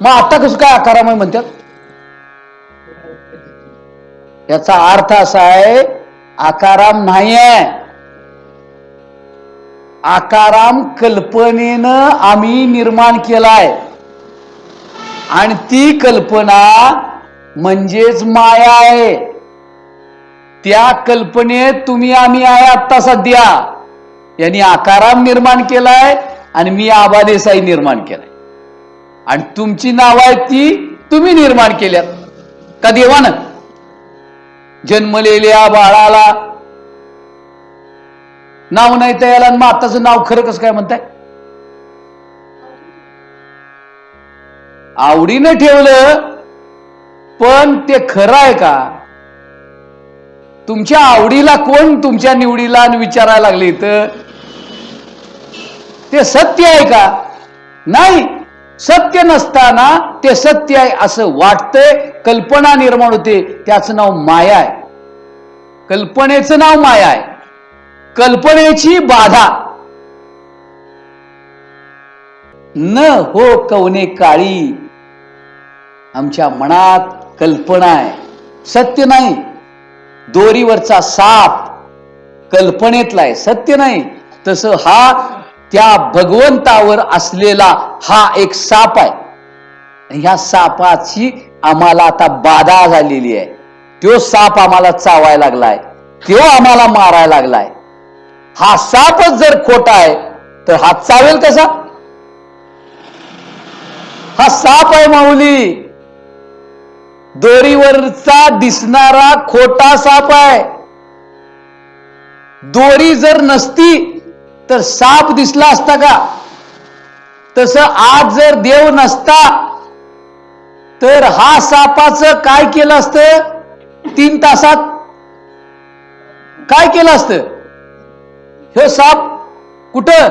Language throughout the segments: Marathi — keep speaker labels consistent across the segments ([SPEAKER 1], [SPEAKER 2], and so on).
[SPEAKER 1] मग आता कसं काय आकारामय म्हणतात? याचा अर्थ असा आहे आकाराम नाही आहे आकाराम कल्पनेनं आम्ही निर्माण केलाय. आणि ती कल्पना म्हणजेच माया आहे. त्या कल्पनेत तुम्ही आम्ही आहे आत्ता सध्या. यांनी आकाराम निर्माण केलाय आणि मी आबादेसाई निर्माण केलाय. आणि तुमची नावं आहेत ती तुम्ही निर्माण केल्यात. का देवानं? जन्मलेल्या बाळाला नाव नाही तर याला मग आताचं नाव खरं कसं काय म्हणताय? आवडीनं ठेवलं पण ते खरं आहे का? तुमच्या आवडीला कोण तुमच्या निवडीला आणि विचारायला लागले तर ते सत्य आहे का? नाही. सत्य नसताना ते सत्य आहे असं वाटतंय कल्पना निर्माण होते त्याचं नाव माया आहे. कल्पनेचं नाव माया आहे. कल्पनेची बाधा. न हो कवने काळी. आमच्या मनात कल्पना आहे. सत्य नाही. दोरीवरचा साप कल्पनेतला आहे. सत्य नाही. तसं हा त्या भगवंतावर असलेला हा एक साप आहे. ह्या सापाची आम्हाला आता बाधा झालेली आहे. तो साप आम्हाला चावायला लागलाय. तो आम्हाला मारायला लागलाय. हा सापच जर खोटा आहे तर हा चावेल कसा? हा साप आहे माऊली. दोरीवरचा दिसणारा खोटा साप आहे. दोरी जर नसती तर साप दिसला असता का? तस आज जर देव नसता तर हा सापाचं काय केलं असतं? तीन तासात काय केलं असतं? हे साप कुठं?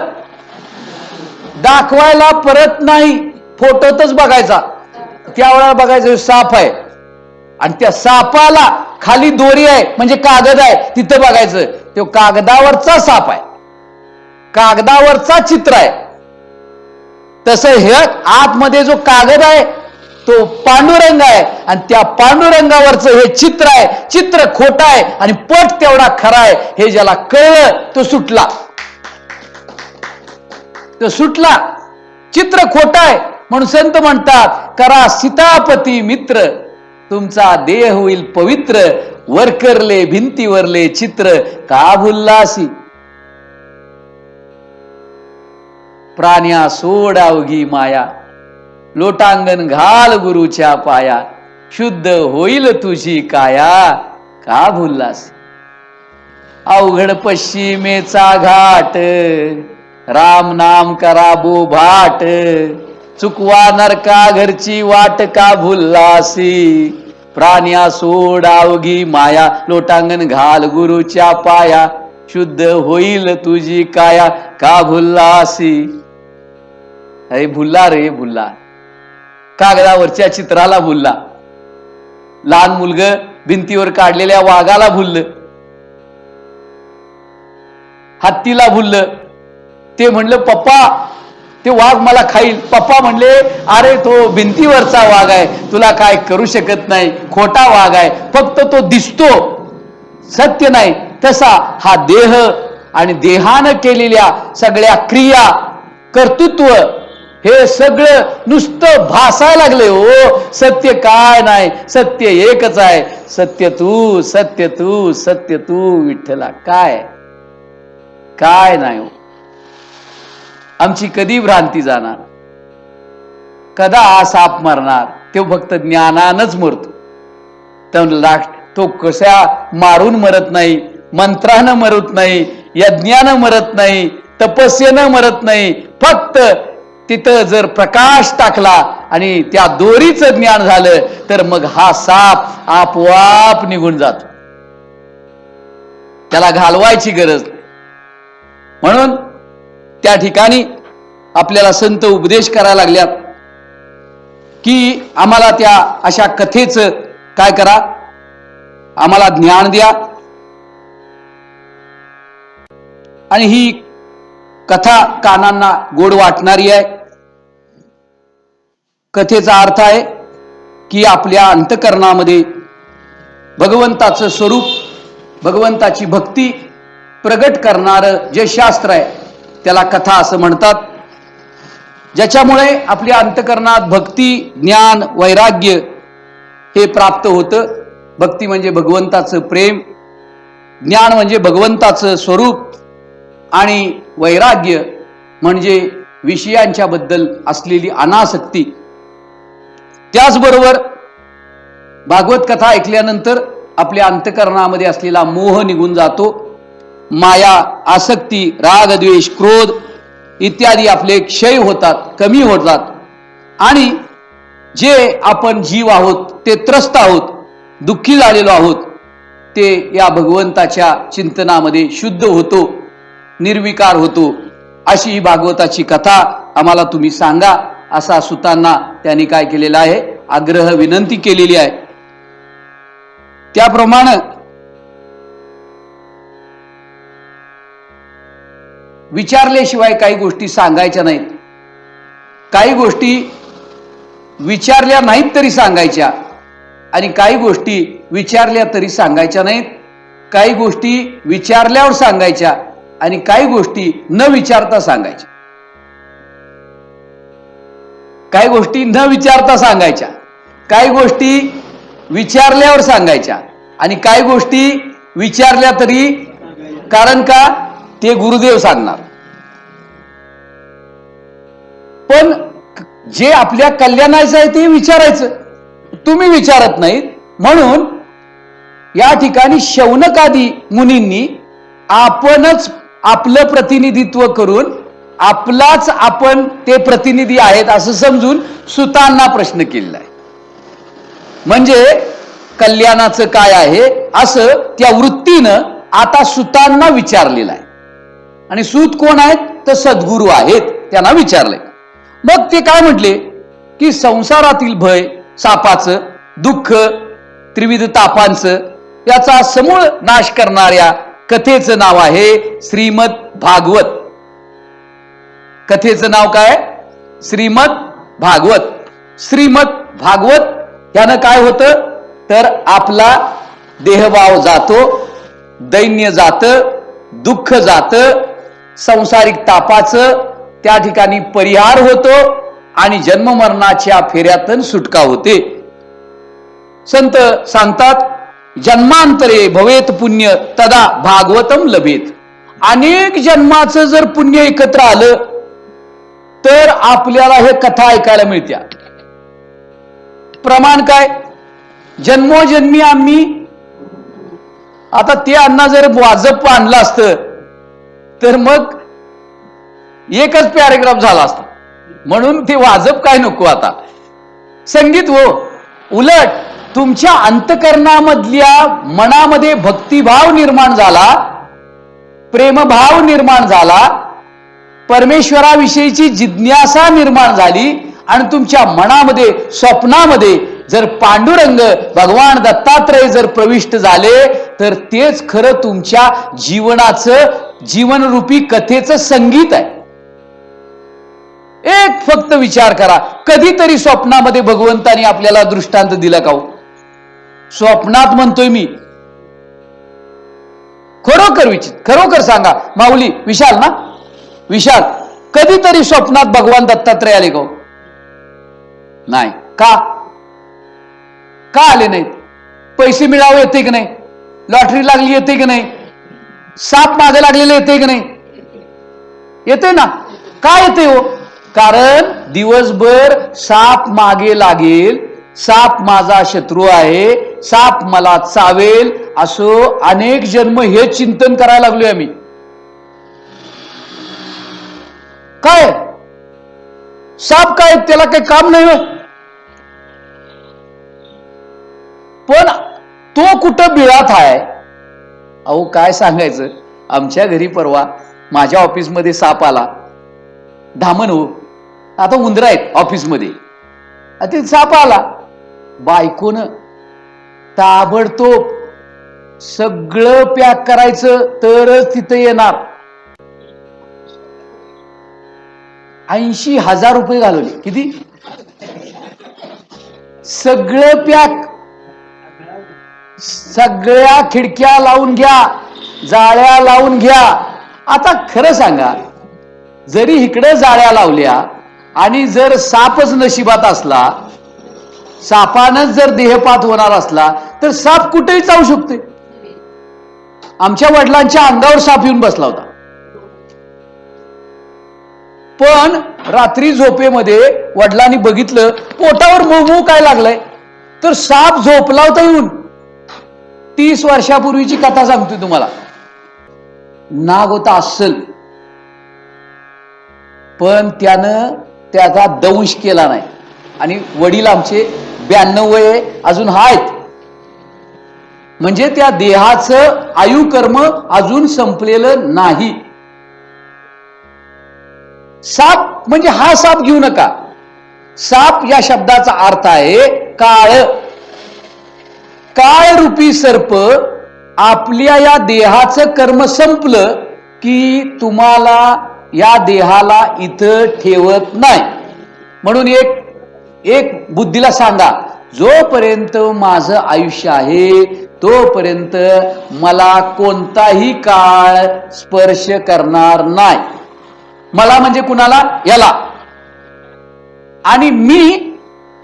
[SPEAKER 1] दाखवायला परत नाही फोटोतच बघायचा. त्यावेळेला बघायचं साप आहे. आणि त्या सापाला खाली दोरी आहे म्हणजे कागद आहे तिथं बघायचं. तो कागदावरचा साप आहे. कागदावरचा चित्र आहे. तसं हे आतमध्ये जो कागद आहे तो पांडुरंग आहे. आणि त्या पांडुरंगावरचं हे चित्र आहे. चित्र खोट आहे आणि पट तेवढा खरा आहे. हे ज्याला कळलं तो सुटला. तो सुटला. चित्र खोट आहे म्हणून संत म्हणतात करा सीतापती मित्र. तुमचा देह होईल पवित्र. वरकरले भिंतीवरले चित्र. का भुल्लासी प्राण्या सोडावगी माया. लोटांगण घाल गुरुच्या पाया. शुद्ध होईल तुझी काया. का भुललास? अवघड पश्चिमेचा घाट. राम नाम करा भाट चुकवा नरका घरची वाट का भुल्लासी? प्राण्या सोडावगी माया. लोटांगण घाल गुरुच्या पाया. शुद्ध होईल तुझी काया. का भुल्लासी? अरे भुलला रे भुलला. कागदावरच्या चित्राला भुलला. लहान मुलग भिंतीवर काढलेल्या वाघाला भुललं. हत्तीला भुललं. ते म्हणलं पप्पा ते वाघ मला खाईल. पप्पा म्हणले अरे तो भिंतीवरचा वाघ आहे. तुला काय करू शकत नाही. खोटा वाघ आहे. फक्त तो दिसतो. सत्य नाही. तसा हा देह आणि देहानं केलेल्या सगळ्या क्रिया कर्तृत्व हे सगळं नुसतं भासायला लागले हो. सत्य काय नाही? सत्य एकच आहे. सत्य तू सत्य तू सत्य तू विठ्ठला. काय? काय नाही हो. आमची कधी भ्रांती जाणार? कदा हा साप मरणार? तो फक्त ज्ञानानच मरतो. तर तो कशा मारून मरत नाही मंत्रानं मरत नाही यज्ञानं मरत नाही तपस्येनं मरत नाही फक्त तिथं जर प्रकाश टाकला आणि त्या दोरीचं ज्ञान झालं तर मग हा साप आपोआप निघून जातो. त्याला घालवायची गरज म्हणून त्या ठिकाणी आपल्याला संत उपदेश करायला लागल्यात की आम्हाला त्या अशा कथेचं काय करा? आम्हाला ज्ञान द्या. आणि ही कथा कानांना गोड वाटणारी आहे. कथेचा अर्थ आहे की आपल्या अंतकरणामध्ये भगवंताचं स्वरूप भगवंताची भक्ती प्रगट करणारं जे शास्त्र आहे त्याला कथा असं म्हणतात. ज्याच्यामुळे आपल्या अंतकरणात भक्ती ज्ञान वैराग्य हे प्राप्त होतं. भक्ती म्हणजे भगवंताचं प्रेम ज्ञान म्हणजे भगवंताचं स्वरूप आणि वैराग्य म्हणजे विषयांच्या बद्दल असलेली अनासक्ती. त्याचबरोबर भागवत कथा ऐकल्यानंतर आपल्या अंतकरणामध्ये असलेला मोह निघून जातो. माया आसक्ती राग द्वेष क्रोध इत्यादी आपले क्षय होतात कमी होतात आणि जे आपण जीव आहोत ते त्रस्त आहोत दुःखी झालेलो आहोत ते या भगवंताच्या चिंतनामध्ये शुद्ध होतो निर्विकार होतो. अशी ही भागवताची कथा आम्हाला तुम्ही सांगा. असा सुतांना त्यांनी काय केलेला आहे? आग्रह विनंती केलेली आहे. त्याप्रमाणे विचारल्याशिवाय काही गोष्टी सांगायच्या नाहीत. काही गोष्टी विचारल्या नाहीत तरी सांगायच्या आणि काही गोष्टी विचारल्या तरी सांगायच्या नाहीत. काही गोष्टी विचारल्यावर सांगायच्या आणि काही गोष्टी न विचारता सांगायच्या. काही गोष्टी न विचारता सांगायच्या काही गोष्टी विचारल्यावर सांगायच्या आणि काही गोष्टी विचारल्या तरी कारण का? ते गुरुदेव सांगणार. पण जे आपल्या कल्याणाचं आहे ते विचारायचं. तुम्ही विचारत नाहीत. म्हणून या ठिकाणी शौनकादी मुनींनी आपणच आपलं प्रतिनिधित्व करून आपलाच आपण ते प्रतिनिधी आहेत असं समजून सुतांना प्रश्न केलेला आहे म्हणजे कल्याणाचं काय आहे? असं त्या वृत्तीनं आता सुतांना विचारलेलं आहे. आणि सूत कोण आहेत? तर सद्गुरू आहेत त्यांना विचारले मग ते काय म्हटले? की संसारातील भय सापाचं दुःख त्रिविध तापांचं याचा समूळ नाश करणाऱ्या कथेचं नाव आहे श्रीमद भागवत कथेचं नाव काय? श्रीमद भागवत. श्रीमद भागवत यानं काय होतं? तर आपला देहभाव जातो दैन्य जात दुःख जात संसारिक तापाचं त्या ठिकाणी परिहार होतो आणि जन्ममरणाच्या फेऱ्यातून सुटका होते. संत सांगतात जन्मांतरे भवेत पुण्य तदा भागवतम लभेत. अनेक जन्माचं जर पुण्य एकत्र आलं तर आपल्याला हे कथा ऐकायला मिळत्या. प्रमाण काय? जन्मोजन्मी आम्ही आता ते अण्णा जर वाजप आणलं असतं तर मग एकच पॅरेग्राफ झाला असता. म्हणून ते वाजप काय नको आता. संगीत हो उलट तुमच्या अंतकरणामधल्या मनामध्ये भक्तिभाव निर्माण झाला प्रेमभाव निर्माण झाला परमेश्वराविषयीची जिज्ञासा निर्माण झाली आणि तुमच्या मनामध्ये स्वप्नामध्ये जर पांडुरंग भगवान दत्तात्रय जर प्रविष्ट झाले तर तेच खरं तुमच्या जीवनाचं जीवनरूपी कथेचं संगीत आहे. एक फक्त विचार करा कधीतरी स्वप्नामध्ये भगवंतानी आपल्याला दृष्टांत दिला का हो? स्वप्नात म्हणतोय मी. खरोखर विचित खरोखर सांगा. माऊली विशाल ना? विशाल कधीतरी स्वप्नात भगवान दत्तात्रय आले गो. नाही. का? का आले नाहीत? पैसे मिळावे येते की नाही? लॉटरी लागली येते की नाही? साप मागे लागलेले येते की नाही? येते ना? का येते हो? कारण दिवसभर साप मागे लागेल साप माझा शत्रू आहे साप मला चावेल असो अनेक जन्म हे चिंतन करायला लागलोय आम्ही. काय? साप काय? त्याला काही काम नाही पण तो कुठं बिळात आहे? अहो काय सांगायचं? आमच्या घरी परवा माझ्या ऑफिसमध्ये साप आला. धामण हो. आता उंदरा आहेत ऑफिसमध्ये. ते साप आला. बायकोनं ताबडतोब सगळं पॅक करायचं तरच तिथं येणार. ऐंशी हजार रुपये घालवले. किती? सगळं पॅक. सगळ्या खिडक्या लावून घ्या. जाळ्या लावून घ्या. आता खरं सांगा जरी इकडे जाळ्या लावल्या आणि जर सापच नशिबात असला सापानच जर देहपात होणार असला तर साप कुठेही जाऊ शकते आमच्या वडिलांच्या अंगावर साप येऊन बसला होता. पण रात्री झोपेमध्ये वडिलांनी बघितलं पोटावर मऊ काय लागलंय? तर साप झोपला होता येऊन. तीस वर्षापूर्वीची कथा सांगतोय तुम्हाला. नाग होता अस्सल. पण त्यानं त्याचा दंश केला नाही. आणि वडील आमचे ब्याण्णव वय अजून आहेत. म्हणजे त्या देहाचं आयुकर्म अजून संपलेलं नाही. साप म्हणजे हा साप घेऊ नका. साप या शब्दाचा अर्थ आहे काळ. काळ रूपी सर्प आपल्या या देहाचं कर्म संपलं की तुम्हाला या देहाला इथं ठेवत नाही. म्हणून एक एक बुद्धीला सांगा जोपर्यंत माझं आयुष्य आहे तोपर्यंत मला कोणताही काळ स्पर्श करणार नाही. मला म्हणजे कुणाला? याला. आणि मी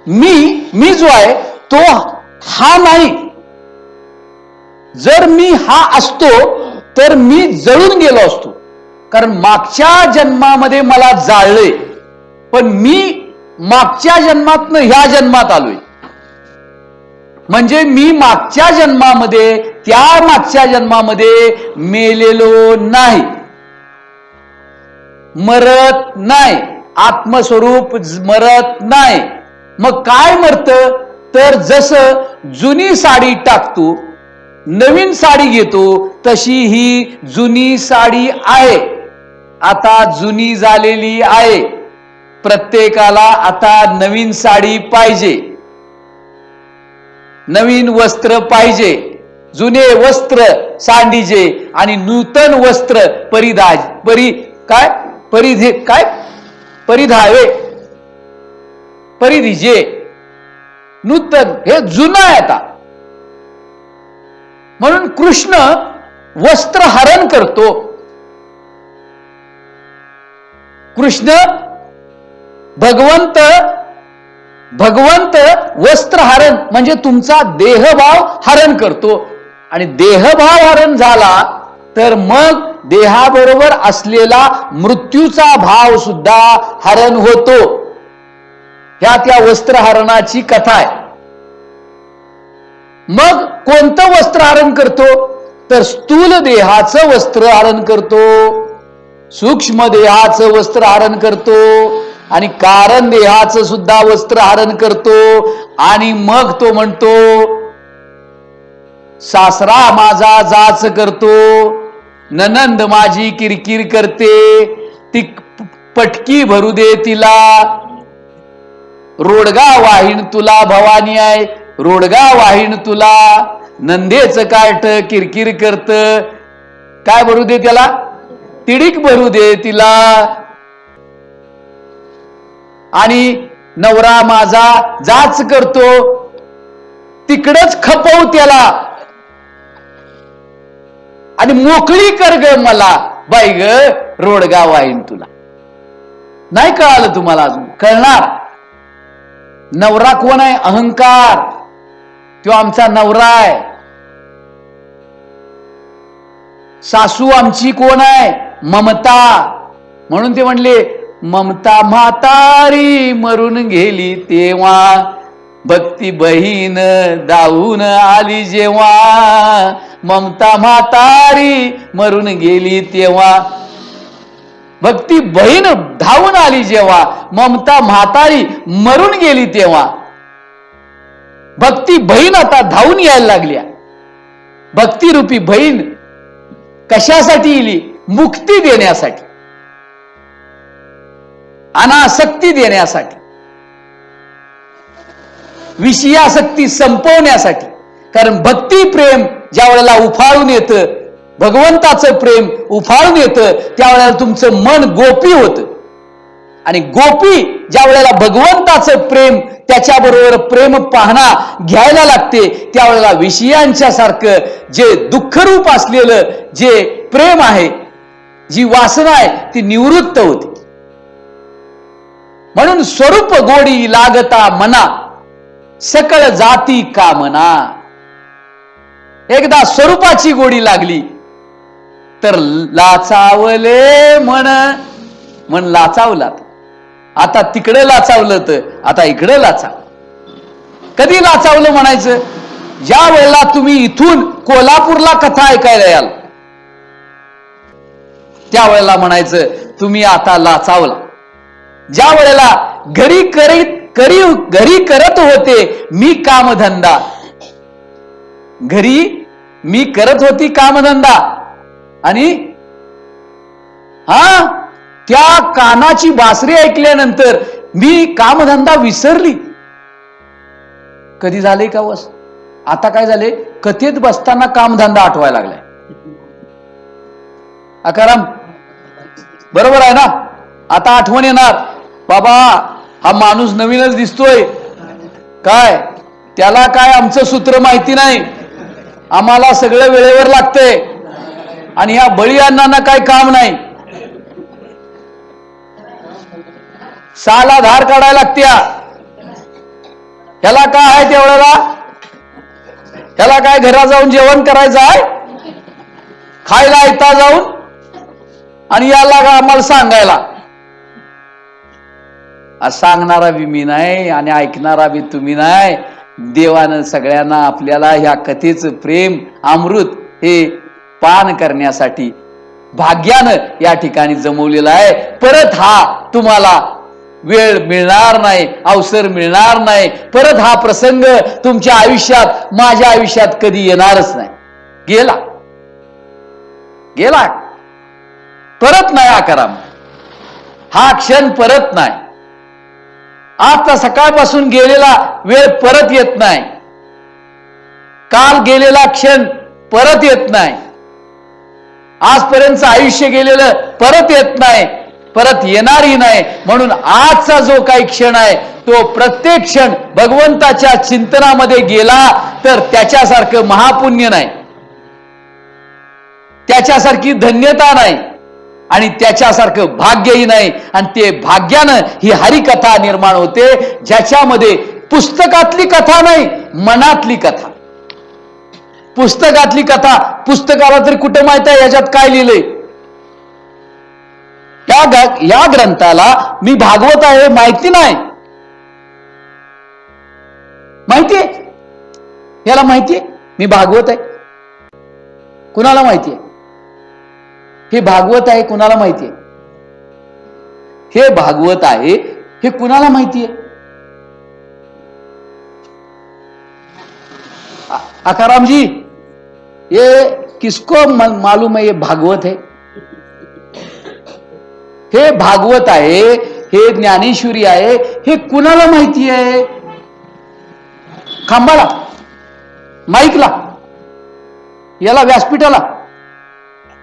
[SPEAKER 1] मी मी जो आहे तो हा नाही. जर मी हा असतो तर मी जळून गेलो असतो. कारण मागच्या जन्मामध्ये मला जाळले. पण मी मागच्या जन्मातनं ह्या जन्मात आलोय. म्हणजे मी मागच्या जन्मामध्ये त्या मागच्या जन्मामध्ये मेलेलो नाही. मरत नाही. आत्मस्वरूप मरत नाही. मग काय मरत? तर जसं जुनी साडी टाकतो नवीन साडी घेतो तशी ही जुनी साडी आहे. आता जुनी झालेली आहे. प्रत्येकाला आता नवीन साडी पाहिजे. नवीन वस्त्र पाहिजे. जुने वस्त्र सांडीजे आणि नूतन वस्त्र परिधाय परी काय? परिधे काय? परिधावे. परिधिजे. नूतन. हे जुनं आहे आता. म्हणून कृष्ण वस्त्र हरण करतो. कृष्ण भगवंत भगवंत वस्त्र हरण म्हणजे तुमचा देहभाव हरण करतो. आणि देहभाव हरण झाला तर मग देहाबरोबर असलेला मृत्यूचा भाव सुद्धा हरण होतो. ह्या त्या वस्त्रहरणाची कथा आहे. मग कोणतं वस्त्रहरण करतो? तर स्थूल देहाचं वस्त्रहरण करतो. सूक्ष्म देहाचं वस्त्र हरण करतो. आणि कारण देहाचं सुद्धा वस्त्रहरण करतो. आणि मग तो म्हणतो सासरा माझा जाच करतो. ननंद माझी किरकिर करते ती पटकी भरू दे तिला. रोडगा वाहीण तुला भवानी आहे रोडगा वाहीन तुला. नंदेच काठ किरकिर करत काय भरू दे त्याला? तिडीक भरू दे तिला. आणि नवरा माझा जाच करतो तिकडच खपव त्याला. आणि मोकळी कर ग मला. बाई ग रोडगाव वाईन तुला. नाही कळालं तुम्हाला अजून? कळणार. नवरा कोण आहे? अहंकार. तो आमचा नवरा आहे. सासू आमची कोण आहे? ममता. म्हणून ते म्हणले ममता म्हातारी मरून गेली तेव्हा. भक्ती बहीण दावून आली जेव्हा ममता म्हातारी मरून गेली तेव्हा. भक्ती बहीण धावून आली जेव्हा ममता म्हातारी मरून गेली तेव्हा. भक्ती बहीण आता धावून यायला लागल्या. भक्तिरूपी बहीण कशासाठी इली मुक्ती देण्यासाठी. अनासक्ती देण्यासाठी. विषयासक्ती संपवण्यासाठी. कारण भक्ती प्रेम ज्या वेळेला उफाळून येतं भगवंताचं प्रेम उफाळून येतं त्यावेळेला तुमचं मन गोपी होतं. आणि गोपी ज्या वेळेला भगवंताचं प्रेम त्याच्याबरोबर प्रेम पाहणा घ्यायला लागते त्यावेळेला विषयांच्या सारखं जे दुःखरूप असलेलं जे प्रेम आहे जी वासना आहे ती निवृत्त होते. म्हणून स्वरूप गोडी लागता मना. सकळ जाती कामना एकदा स्वरूपाची गोडी लागली तर लाचावले म्हण म्हण लाचावलात आता तिकडे लाचावलं तर आता इकडे लाचाव. कधी लाचावलं म्हणायचं? ज्या वेळेला तुम्ही इथून कोल्हापूरला कथा ऐकायला याल त्यावेळेला म्हणायचं तुम्ही आता लाचावला. ज्या वेळेला घरी करीत करी घरी करत होते मी कामधंदा. घरी मी करत होती कामधंदा. आणि हा त्या कानाची बासरी ऐकल्यानंतर मी कामधंदा विसरली. कधी झाले का वस? आता काय झाले? कथेत बसताना कामधंदा आठवायला लागलाय. अकाराम बरोबर आहे ना? आता आठवण येणार. बाबा हा माणूस नवीनच दिसतोय. काय? त्याला काय आमचं सूत्र माहिती नाही. आम्हाला सगळं वेळेवर लागतंय आणि ह्या बळी अण्णांना काय काम नाही. साला धार काढायला लागत्या. ह्याला काय आहे तेवढ्याला? ह्याला काय घरा जाऊन जेवण करायचं आहे? खायला येता जाऊन? आणि याला का आम्हाला सांगायला. आज सांगणारा बी मी नाही आणि ऐकणारा बी तुम्ही नाही. देवानं सगळ्यांना आपल्याला ह्या कथेचं प्रेम अमृत हे पान करण्यासाठी भाग्यानं या ठिकाणी जमवलेलं आहे. परत हा तुम्हाला वेळ मिळणार नाही अवसर मिळणार नाही. परत हा प्रसंग तुमच्या आयुष्यात माझ्या आयुष्यात कधी येणारच नाही. गेला. गेला. परत नाही आकाराम हा क्षण परत नाही. आता सकाळपासून गेलेला वेळ परत येत नाही. काल गेलेला क्षण परत येत नाही. आजपर्यंत आयुष्य गेलेलं परत येत नाही परत येणारही नाही. म्हणून आजचा जो काही क्षण आहे तो प्रत्येक क्षण भगवंताच्या चिंतनामध्ये गेला तर त्याच्यासारखं महापुण्य नाही. त्याच्यासारखी धन्यता नाही. आणि त्याच्यासारखं भाग्यही नाही. आणि ते भाग्यानं ही हरिकथा निर्माण होते ज्याच्यामध्ये पुस्तकातली कथा नाही मनातली कथा. पुस्तकातली कथा पुस्तकाला तरी कुठं माहीत आहे? याच्यात काय लिहिलंय? या या ग्रंथाला मी भागवत आहे माहिती नाही. माहितीये याला माहितीये मी भागवत आहे. कुणाला माहितीये हे भागवत आहे कुणाला माहितीये? हे भागवत आहे हे कुणाला माहितीये? आ- आकाराम जी ये किसको मालूम है ये भागवत है हे भागवत आहे हे ज्ञानेश्वरी आहे हे कुणाला माहिती आहे खांबाला माईकला याला व्यासपीठाला.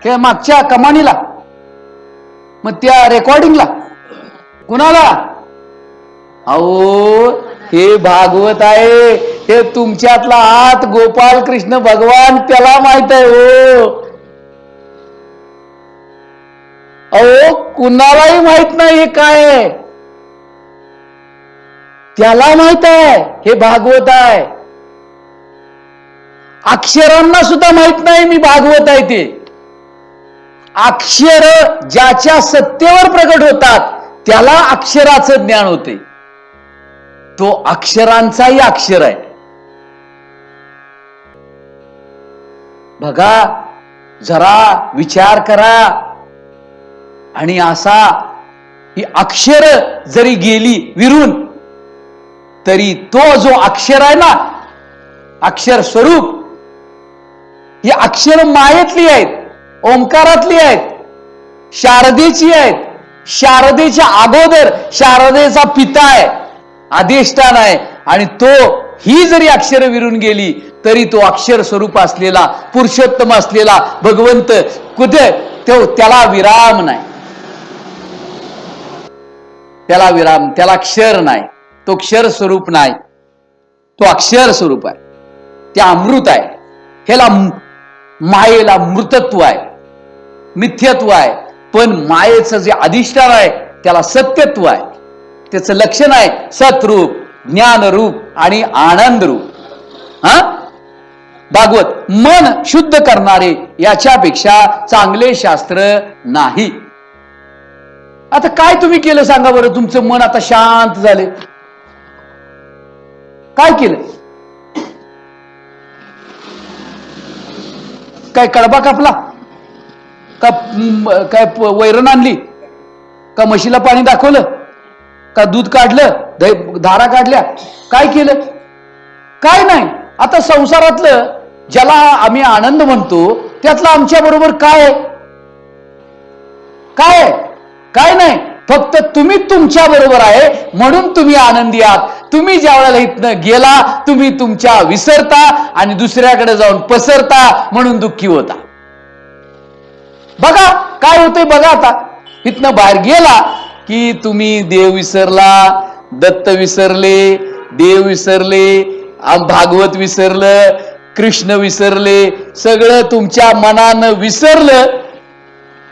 [SPEAKER 1] किंवा मागच्या कमानीला मग त्या रेकॉर्डिंगला कुणाला? अहो हे भागवत आहे हे तुमच्यातला आत गोपाल कृष्ण भगवान त्याला माहीत आहे हो. अहो कुणालाही माहीत नाही हे काय. त्याला माहीत आहे हे भागवत आहे. अक्षरांना सुद्धा माहीत नाही मी भागवत आहे ते. अक्षर ज्याच्या सत्तेवर प्रगट होतात त्याला अक्षराचं ज्ञान होते. तो अक्षरांचाही अक्षर आहे. बघा जरा विचार करा. आणि असा ही अक्षर जरी गेली विरून तरी तो जो अक्षर आहे ना अक्षर स्वरूप ही अक्षर मायेतली आहेत. ओंकारातली आहेत शारदेची आहेत शारदेच्या अगोदर शारदेचा पिता आहे अधिष्ठान आहे. आणि तो ही जरी अक्षर विरून गेली तरी तो अक्षर स्वरूप असलेला पुरुषोत्तम असलेला भगवंत कुठे? तो त्याला विराम नाही. त्याला विराम त्याला क्षर नाही. तो क्षर स्वरूप नाही. तो अक्षर स्वरूप आहे. ते अमृत आहे. ह्याला मायेला मृतत्व आहे. मिथ्यत्व आहे. पण मायेचं जे अधिष्ठान आहे त्याला सत्यत्व आहे. त्याचं लक्षण आहे सतरूप ज्ञानरूप आणि आनंद रूप हा? भागवत मन शुद्ध करणारे याच्यापेक्षा चांगले शास्त्र नाही. आता काय तुम्ही केलं सांगा बरं? तुमचं मन आता शांत झाले. काय केलं? काय कडबा कापला? का काय वैरण आणली? का म्हशीला पाणी दाखवलं? का दूध काढलं? दही धारा काढल्या? काय केलं? काय नाही. आता संसारातलं ज्याला आम्ही आनंद म्हणतो त्यातलं आमच्या बरोबर काय काय आहे? काय नाही. फक्त तुम्ही तुमच्या बरोबर आहे म्हणून तुम्ही आनंदी आहात. तुम्ही ज्या वेळेला इथनं गेला तुम्ही तुमच्या विसरता आणि दुसऱ्याकडे जाऊन पसरता म्हणून दुःखी होता. बघा काय होतंय बघा आता. इथनं बाहेर गेला की तुम्ही देव विसरला दत्त विसरले देव विसरले भागवत विसरलं कृष्ण विसरले सगळं तुमच्या मनानं विसरलं.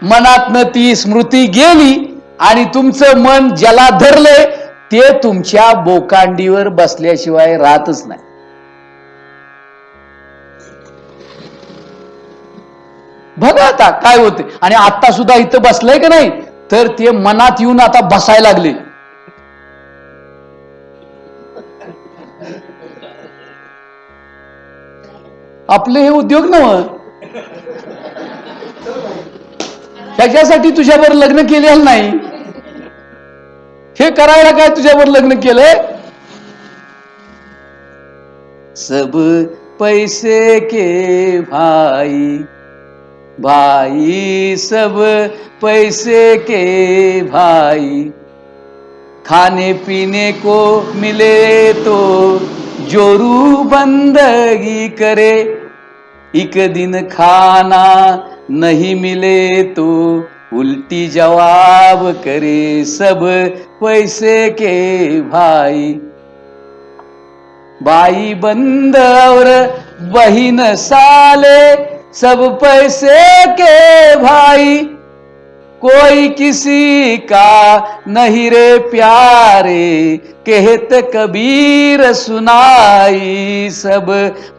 [SPEAKER 1] मनातनं ती स्मृती गेली आणि तुमचं मन ज्याला धरलंय ते तुमच्या बोकांडीवर बसल्याशिवाय राहतच नाही. बघा आता काय होते आणि आता सुद्धा इथं बसलंय का नाही? तर ते मनात येऊन आता बसायला लागले. आपले हे उद्योग नव. त्याच्यासाठी तुझ्यावर लग्न केलेलं नाही. हे करायला काय तुझ्यावर लग्न केलंय? सब पैसे के भाई भाई सब पैसे के भाई। खाने पीने को मिले तो जोरू बंदगी करे। एक दिन खाना नहीं मिले तो उल्टी जवाब करे सब पैसे के भाई। बाई बंद और बहिन साले सब पैसे के भाई कोई किसी का नहीं रे प्यारे कहत कबीर सुनाई सब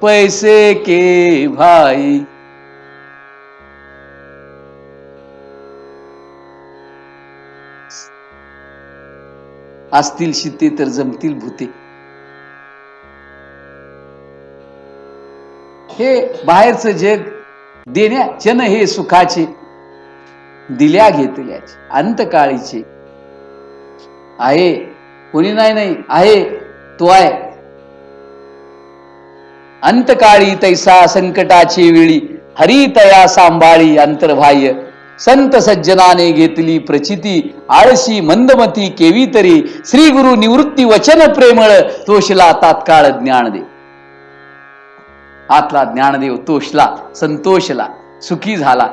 [SPEAKER 1] पैसे के भाई। असतील शिते तर जमतील भूते। हे बाहेरचं जग देण्याचे हे सुखाचे दिल्या घेतल्याचे अंतकाळीचे. आहे. कोणी नाही नाही. आहे. तो आहे. अंतकाळी तैसा संकटाची वेळी हरी तया सांभाळी अंतर्बाह्य. संत सज्जनाने घेतली प्रचिती आळशी मंदमती केवी तरी. श्री गुरु निवृत्ती वचन प्रेमळ तोषला तात्काळ ज्ञान दे. आतला ज्ञानदेव तोषला संतोषला सुखी झाला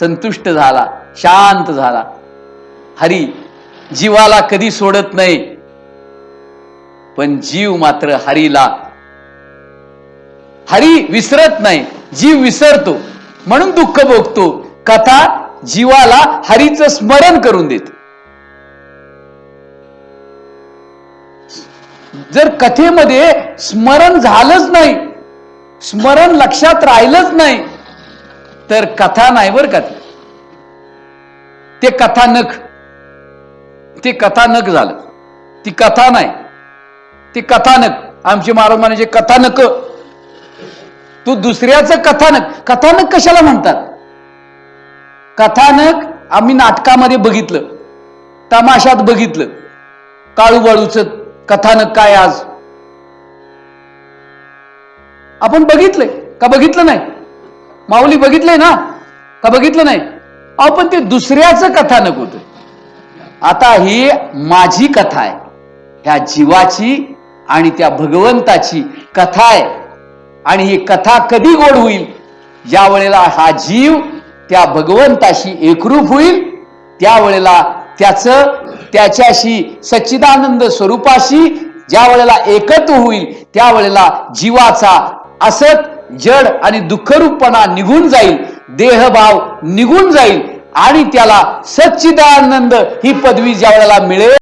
[SPEAKER 1] संतुष्ट झाला शांत झाला. हरी जीवाला कधी सोडत नाही. पण जीव मात्र हरीला. हरी विसरत नाही जीव विसरतो. म्हणून दुःख भोगतो. कथा जीवाला हरीचं स्मरण करून देते. जर कथेमध्ये स्मरण झालंच नाही स्मरण लक्षात राहिलंच नाही. तर कथा नाही बर का ते. कथानक ते कथानक झालं. ती कथा नाही. ती कथानक आमचे महाराज म्हणायचे कथानक तू दुसऱ्याचं कथानक कथानक कशाला म्हणतात? कथानक आम्ही नाटकामध्ये बघितलं. तमाशात बघितलं. काळूबाळूचं कथानक काय आज? आपण बघितलंय. का बघितलं नाही? माऊली बघितलंय ना? का बघितलं नाही? अहो पण ते दुसऱ्याचं कथानक होतं आता ही माझी कथा आहे. ह्या जीवाची आणि त्या भगवंताची कथा आहे. आणि ही कथा कधी गोड होईल? ज्या वेळेला हा जीव त्या भगवंताशी एकरूप होईल त्यावेळेला त्याचं त्याच्याशी सच्चिदानंद स्वरूपाशी ज्या वेळेला एकत्व होईल त्यावेळेला जीवाचा असत जड आणि दुःखरूपपणा निघून जाईल देहभाव निघून जाईल आणि त्याला सच्चिदानंद ही पदवी ज्या वेळेला मिळेल.